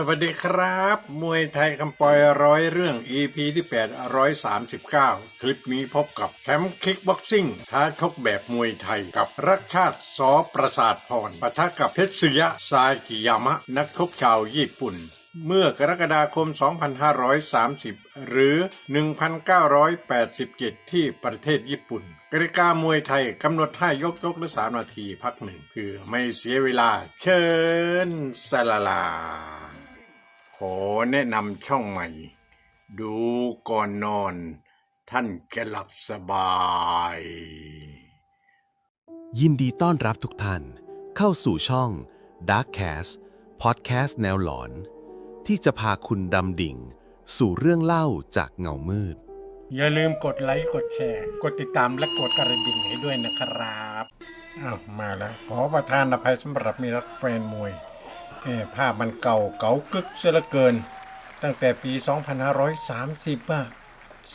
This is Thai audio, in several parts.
สวัสดีครับ มวยไทยคำปอยร้อยเรื่อง EP ที่839 คลิปนี้พบกับแชมป์คิกบ็อกซิ่งท้าชกแบบมวยไทยกับรักชาติสอประสาทพรปะทะกับเพชรเสืยซากิยามะ นักชกชาวญี่ปุ่น เมื่อกรกฎาคม 2530 หรือ 1987 ที่ประเทศญี่ปุ่นกติกามวยไทยกำหนดให้ยกยกละสามนาทีพักหนึ่งเพื่อไม่เสียเวลา เชิญสลาลา ขอแนะนำช่องใหม่ ดูก่อนนอน ท่านจะหลับสบาย ยินดีต้อนรับทุกท่าน เข้าสู่ช่อง Darkcast Podcast แนวหลอน ที่จะพาคุณดำดิ่ง สู่เรื่องเล่าจากเงามืด อย่าลืมกดไลค์กดแชร์ กดติดตามและกดกระดิ่งให้ด้วยนะครับ อ้าว มาแล้ว ขอประทานอภัยสำหรับมีรักแฟนมวยเอ้ ภาพมันเก่าเก่ากึกเสียเหลือเกิน ตั้งแต่ปี 2530อะ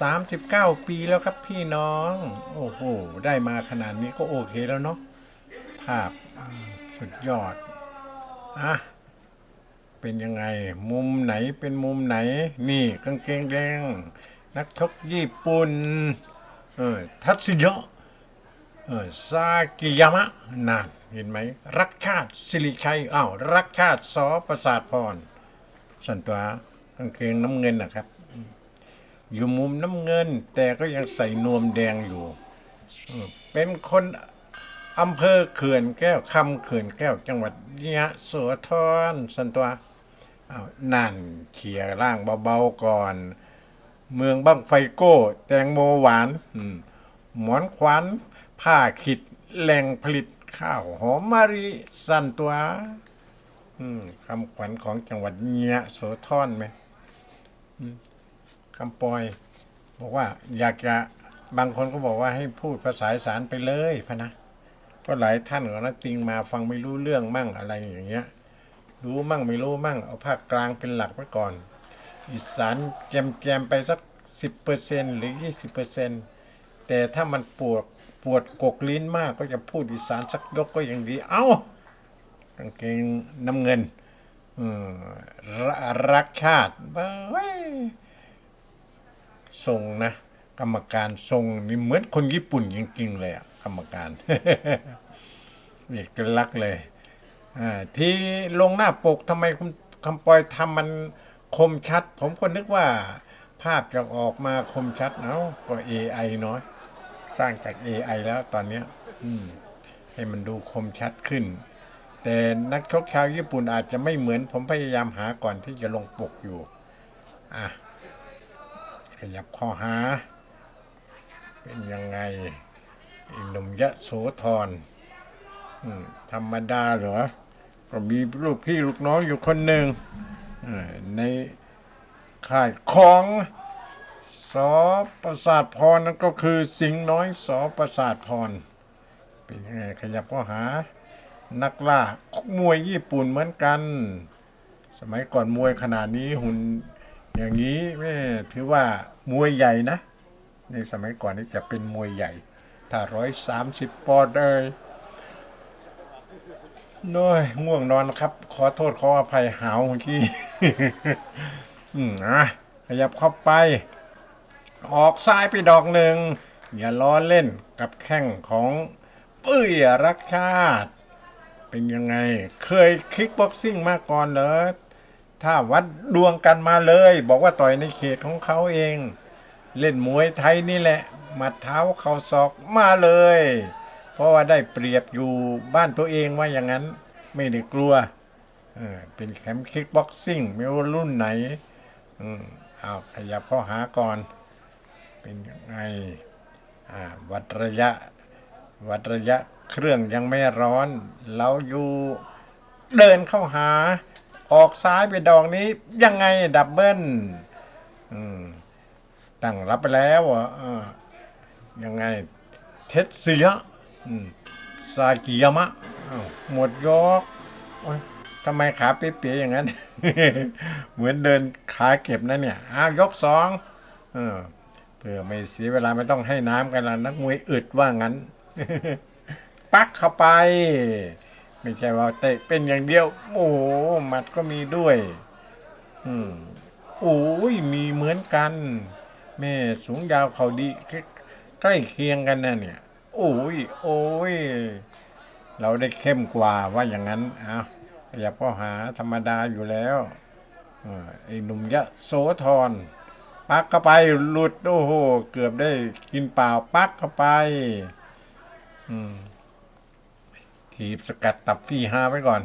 39 ปีแล้วครับพี่น้อง โอ้โห ได้มาขนาดนี้ก็โอเคแล้วเนาะ ภาพสุดยอด อะ เป็นยังไง มุมไหนเป็นมุมไหน นี่กางเกงแดง นักชกญี่ปุ่น เออ ทัตสึยะเออ ซากิยามะนานเห็นไหม รักชาติสิริชัยอ้าวรักชาติสอประสาทพรส่วนตัวกางเกงน้ำเงินนะครับ อยู่มุมน้ำเงิน แต่ก็ยังใส่นวมแดงอยู่ เป็นคนอำเภอเขื่อนแก้วคำเขื่อนแก้วจังหวัดยะโสธรสันตัวอ้าวนั่นเขี่ยร่างเบาๆก่อน เมืองบ้างไฟโก้ แตงโมหวานหมอนขวาน ผ้าขิดแหล่งผลิตข้าวหอมมะริสันตัวคำขวัญของจังหวัดยะโสธรไหมคำปอย บอกว่า อยากจะบางคนก็บอกว่าให้พูดภาษาอีสานไปเลยพะนะก็หลายท่านก็นะติงมาฟังไม่รู้เรื่องมั่งอะไรอย่างเงี้ย รู้มั่งไม่รู้มั่ง เอาภาคกลางเป็นหลักไว้ก่อน อีสานแจมแจมไปสักสิบเปอร์เซ็นหรือยี่สิบเปอร์เซ็นแต่ถ้ามันปวด ปวดกกลิ้นมากก็จะพูดอีสานสักยกก็ยังดี เอ้ากางเกงน้ำเงินรรักชาติเบ้ยทรงนะ กรรมการทรงนี่เหมือนคนญี่ปุ่นจริงๆเลยอะกรรมการเอกลักษณ์เลยที่ลงหน้าปกทำไมคุณคำปอยทำมันคมชัด ผมก็นึกว่า ภาพจะออกมาคมชัด เอ้าก็ AI เนาะ สร้างจาก AI แล้วตอนนี้ให้มันดูคมชัดขึ้น แต่นักชกชาวญี่ปุ่นอาจจะไม่เหมือนผมพยายามหาก่อนที่จะลงปกอยู่ อะ ขยับข้อหา เป็นยังไงหนุ่มยะโสธรธรรมดาเหรอ ก็มีลูกพี่ลูกน้องอยู่คนหนึ่งในค่ายของ สอประสาทพรนั่นก็คือสิงห์น้อยสอประสาทพร เป็นยังไงขยับข้อหา นักล่ามวยญี่ปุ่นเหมือนกัน สมัยก่อนมวยขนาดนี้หุ่นอย่างนี้แม่ถือว่ามวยใหญ่นะ ในสมัยก่อนนี่จะเป็นมวยใหญ่ ถ้าร้อยสามสิบปอนด์เลยน้อยง่วงนอนครับ ขอโทษขออภัยหาวเมื่อกี้ อืมอะขยับเข้าไป ออกซ้ายไปดอกหนึ่ง อย่าล้อเล่นกับแข้งของปุ้ยรักชาติ เป็นยังไงเคยคิกบ็อกซิ่งมาก่อนเหรอถ้าวัดดวงกันมาเลย บอกว่าต่อยในเขตของเขาเอง เล่นมวยไทยนี่แหละหมัดเท้าเข่าศอกมาเลย เพราะว่าได้เปรียบอยู่บ้านตัวเองว่าอย่างนั้นไม่ได้กลัวเออเป็นแคมป์คิกบ็อกซิ่งไม่ว่ารุ่นไหนอืมเอาขยับเข้าหาก่อน เป็นยังไงวัดระยะ วัดระยะเครื่องยังไม่ร้อน เราอยู่เดินเข้าหา ออกซ้ายไปดอกนี้ยังไงดับเบิลตั้งรับไปแล้วอะยังไง เทสเสียซากิยามะหมดยกทำไมขาเป๊ะๆอย่างนั้น เหมือนเดินขาเก็บนะเนี่ยอ้าวยกสองอ พื่อไม่เสียเวลาไม่ต้องให้น้ำกันละนักมวยอึดว่างั้น ปักเข้าไป ไม่ใช่ว่าเตะเป็นอย่างเดียว โอ้หมัดก็มีด้วย อืมโอ้ยมีเหมือนกัน แม่สูงยาวเขาดีใกล้เคียงกันนะเนี่ย โอ้ยโอ้ยเราได้เข้มกว่าว่าอย่างนั้นอ้าวอย่าพ่อหาธรรมดาอยู่แล้วอไอ้หนุ่มยะโสธร ปักเข้าไปหลุดโอ้โหเกือบได้กินเปล่าปักเข้าไปถีบสกัดตับฟี่ห้าไว้ก่อน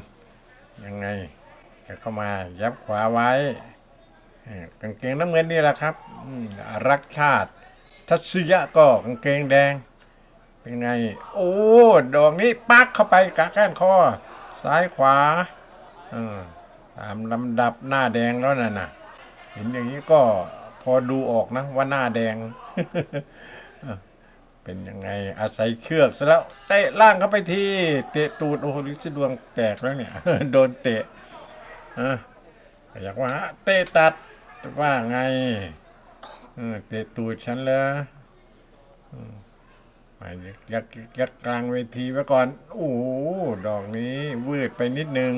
ยังไงจะเข้ามายับขวาไว้กางเกงน้ำเงินนี่แหละครับรักชาติ ทัศยะก็กางเกงแดง เป็นไง โอ้ดอกนี้ปักเข้าไปกะก้านคอซ้ายขวาออตามลำดับหน้าแดงแล้วน่ะนะเห็นอย่างนี้ก็ พอดูออกนะว่าหน้าแดง เป็นยังไงอาศัยเชือกซะแล้วเตะล่างเข้าไปทีเตะตูดโอ้โหลิซดวงแตกแล้วเนี่ย โดนเตะอะอยากว่าเตะตัดว่าไงเตะตูดฉันเลยอืมมายักยักยักกลางเวทีไว้ก่อน โอ้ดอกนี้ วืดไปนิดนึง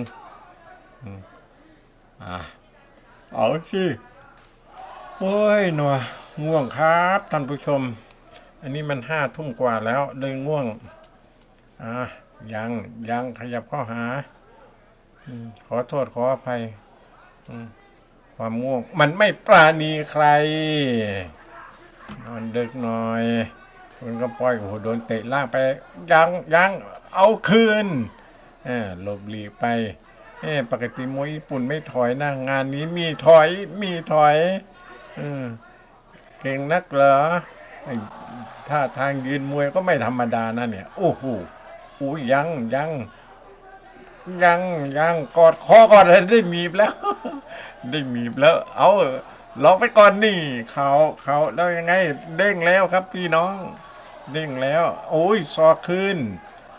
อืมอะเอาสิ โอ้ยหนัวง่วงครับท่านผู้ชม อันนี้มันห้าทุ่มกว่าแล้วเลยง่วง อะยังยังขยับข้าหาอขอโทษขออภัยความง่วง มันไม่ปราณีใคร นอนดึกหน่อยคุณก็ปล่อยโอ้โหโดนเตะล่างไป ยังยังเอาคืนเออหลบหลีไปเออปกติมวยญี่ปุ่นไม่ถอยนะงานนี้มีถอยมีถอย เก่งนักเหรอไอ้าทางยืนมวยก็ไม่ธรรมดานะเนี่ย โอ้โหอู้ยังยังยังยังกอดคอก่อนได้หนีบแล้ว ได้หนีบแล้ว เอาลองไปก่อนนี่เขาเขาแล้วยังไง เด้งแล้วครับพี่น้อง เด้งแล้ว โอ้ยศอกคืน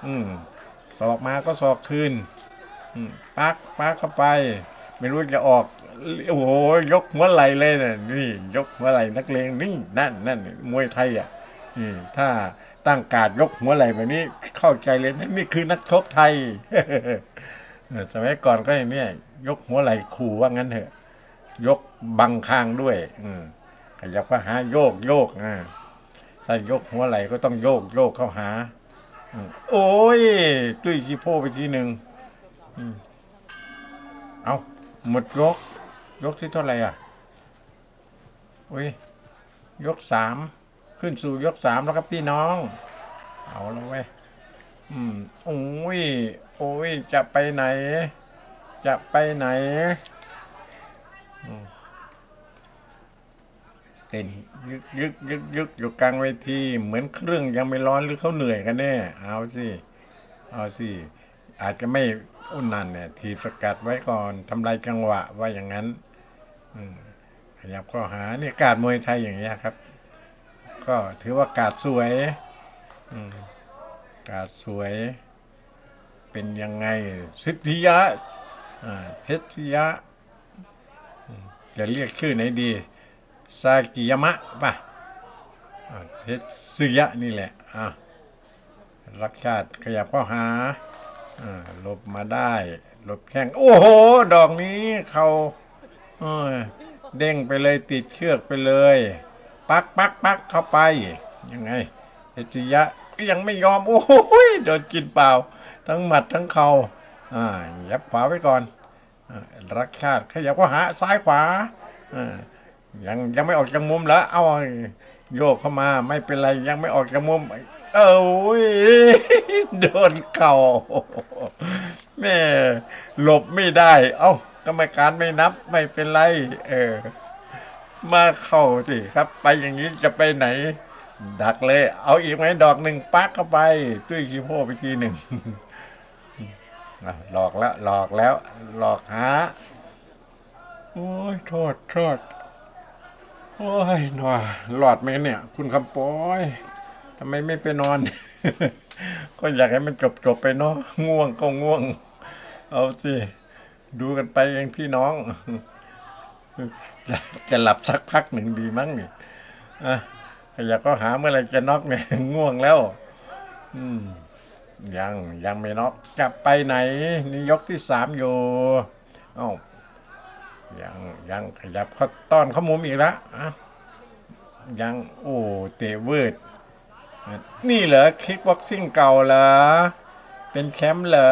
อืมศอกมาก็ศอกคืนอืมปักปักเข้าไป ไม่รู้จะออก โอ้โหยกหัวไหลเลยนะนี่ ยกหัวไหลนักเลงนี่นั่นนั่นมวยไทยอะนี่ถ้าตั้งการยกหัวไหล่แบบนี้เข้าใจเลยนะนี่คือนักชกไทยสมัยก่อนก็อย่างนี้ยกหัวไหล่ขู่ว่างั้นเถอะ ยกบังคางด้วย อืมขยับก็หาโยกโยกอ่าถ้ายกหัวไหล่ก็ต้องโยกโยกเข้าหาอโอ้ยจุ้ยชีโพไปทีหนึ่งเอาหมดยก ยกที่เท่าไหร่อะอุ้ยยกสามขึ้นสู่ยกสามแล้วครับพี่น้อง เอาแล้วเว้ยอืมโอ้ยโอ้ยจะไปไหน จะไปไหนเต้นยึกยึกยึกยึกอยู่กลางเวทีเหมือนเครื่องยังไม่ร้อนหรือเขาเหนื่อยกันแน่เอาสิเอาสิอาจจะไม่อุ่นนั่นเนี่ยทีบสกัดไว้ก่อนทำลายจังหวะว่าอย่างนั้น ขยับก็หาเนี่ยการมวยไทยอย่างเงี้ยครับ ก็ถือว่าการสวยกาดสวย เป็นยังไงสิทธิยะเทศยะจะเรียกชื่อไหนดีซากิยามะป่ะเทศยะนี่แหละอะรักชาติขยับข้าหาอหลบมาได้หลบแข้งโอ้โห ดอกนี้เขา เอ้ยเด้งไปเลยติดเชือกไปเลย ปักปักปักเข้าไป ยังไงเทศยะก็ยังไม่ยอม โอ้ยโดนกินเปล่า ทั้งหมัดทั้งเขา่าอ่ายับขวาไว้ก่อนอรักชาติขยับก็หาซ้ายขวาอ่ายังยังไม่ออกจากมุมแล้วเอาโยกเข้ามาไม่เป็นไรยังไม่ออกจากมุม เอ้ยโดนเข่าแม่หลบไม่ได้ เอ้า กรรมการไม่นับไม่เป็นไร เออ มาเข้าสิครับ ไปอย่างนี้จะไปไหน ดักเลย เอาอีกไหมดอกหนึ่งปักเข้าไปตุ้ยคีโพไปทีหนึ่งหลอกแล้ว หลอกแล้ว หลอกหาโอ้ยโทษโทษโอ้ยหนอหลอดไหมเนี่ย คุณคำปอยทำไมไม่ไปนอน ก็อยากให้มันจบจบไปเนาะง่วงก็ง่วง เอาสิ ดูกันไปเองพี่น้อง จะจะหลับสักพักหนึ่งดีมั้งนี่อะอยากก็หาเมื่อไหรจะน็อกเนี่ยง่วงแล้ว อืม ยังยังไม่น็อกจะไปไหนนี่ยกที่สามอยู่เอ้ายังยังขยับเขาต้อนข้ามุมอีกแล้วอะยังโอ้เตะเวิร์ดนี่เหรอคิกบ็อกซิ่งเก่าเหรอ เป็นแชมป์เหรอ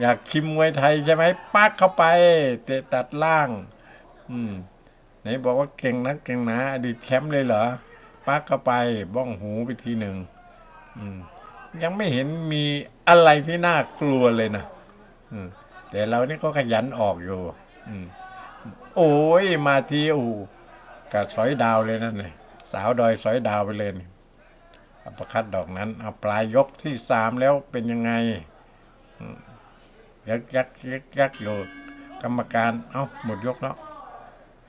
อยากคิมมวยไทยใช่ไหมปักเข้าไป เตะตัดล่าง อืมไหนบอกว่าเก่งนักเก่งหนาอดีตแชมป์เลยเหรอปักเข้าไปบ้องหูไปทีหนึ่งอืมยังไม่เห็นมีอะไรที่น่ากลัวเลยนะอืมแต่เรานี่ก็ขยันออกอยู่ อืมโอ้ยมาทีอูกับสอยดาวเลยนั่นเลยสาวดอยสอยดาวไปเลยอัปคัดดอกนั้นเอาปลายยกที่สามแล้วเป็นยังไงอืม ยักยักยักยักอยู่กรรมการ เอ้าหมดยกแล้ว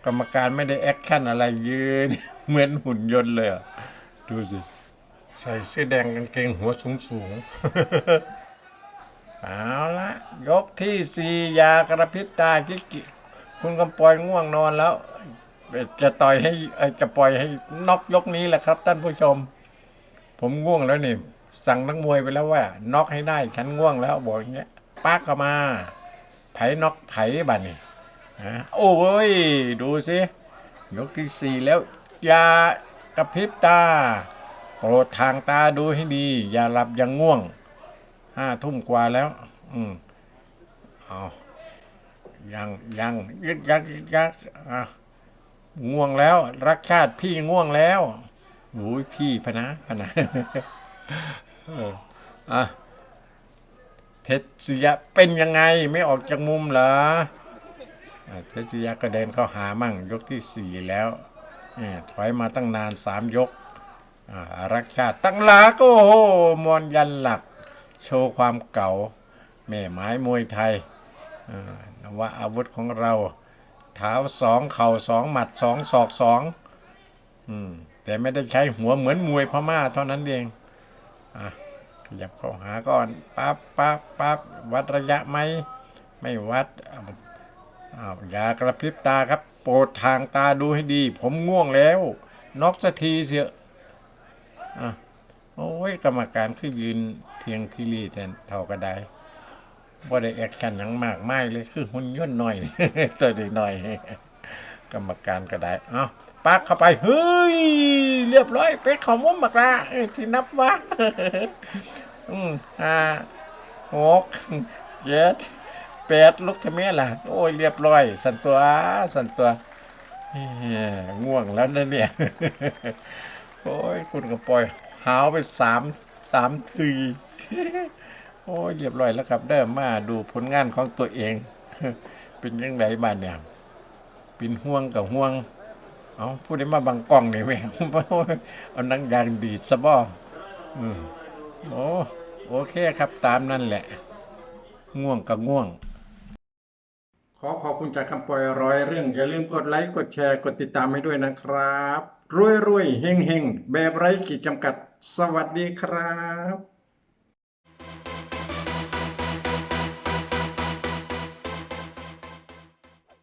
กรรมการไม่ได้แอคชั่นอะไรยืน เหมือนหุ่นยนต์เลยดูสิ ใส่เสื้อแดงกางเกงหัวสูงสูงเอาละยกที่สี่ยากระพริบตาคิกิคุณกำปอยง่วงนอนแล้ว จะต่อยให้จะปล่อยให้น็อกยกนี้แหละครับ ท่านผู้ชม ผมง่วงแล้วนี่ สั่งนักมวยไปแล้วว่าน็อกให้ได้ฉันง่วงแล้วบอกอย่างเงี้ย ปากเข้ามาไผนอกไผบัดนี่ฮะโอ้ย ดูสิยกที่สี่แล้วอย่ากระพริบตา โปรดทางตาดูให้ดี อย่าหลับอย่างง่วงห้าทุ่มกว่าแล้ว อืมเอายังยังยึกยักยึกยักอะง่วงแล้ว รักชาติพี่ง่วงแล้วโอ้ยพี่พนะพนะเอออะ เทศเสียเป็นยังไงไม่ออกจากมุมเหรออะเทศเสียก็เดินเข้าหามั่งยกที่สี่แล้วเนี่ยถอยมาตั้งนานสามยกอารักชาติตั้งหลักโอ้โหมอนยันหลัก โชว์ความเก่าแม่ไม้มวยไทยนว่าอาวุธของเราเท้าสองเข่าสองหมัดสองศอกสองอแต่ไม่ได้ใช้หัวเหมือนมวยพม่าเท่านั้นเองอะ ขยับเข้าหาก่อนปั๊บปั๊บปั๊บวัดระยะไหมไม่วัดอ้าวอย่ากระพริบตาครับ โปรดทางตาดูให้ดี ผมง่วงแล้วน็อกสักทีเสียอะโอ้ยกรรมการคือยืนเทียงคิรีแทนเท่าก็ได้บ่ได้แอคชั่นยังมากไม่เลยคือหุ่นย่นหน่อย ตัวเด็กหน่อย กรรมการก็ได้เอ้าปักเข้าไปเฮ้ยเรียบร้อย เป็ดของมุมบักละสินับวะอืม ห้าหกเจ็ดแปดลูกทำไมล่ะ โอ้ยเรียบร้อย สันตัวสันตัวง่วงแล้วนะเนี่ย โอ้ยคุณกระปอยหาวไปสามสามทีโอ้ยเรียบร้อยแล้วครับเด้อมาดูผลงานของตัวเอง เป็นยังไงบ้านเนี่ยเป็นห่วงกับห่วง เอาพูดได้มาบังกล้องนี่แม่เอานังยางดีดซะบ่อืมโอ้ โอเคครับตามนั่นแหละ ง่วงกับง่วง ขอขอบคุณจากคำปล่อยร้อยเรื่อง อย่าลืมกดไลค์กดแชร์กดติดตามให้ด้วยนะครับ รวยรวยๆเฮงเฮงแบบไร้ขีดจำกัด สวัสดีครับ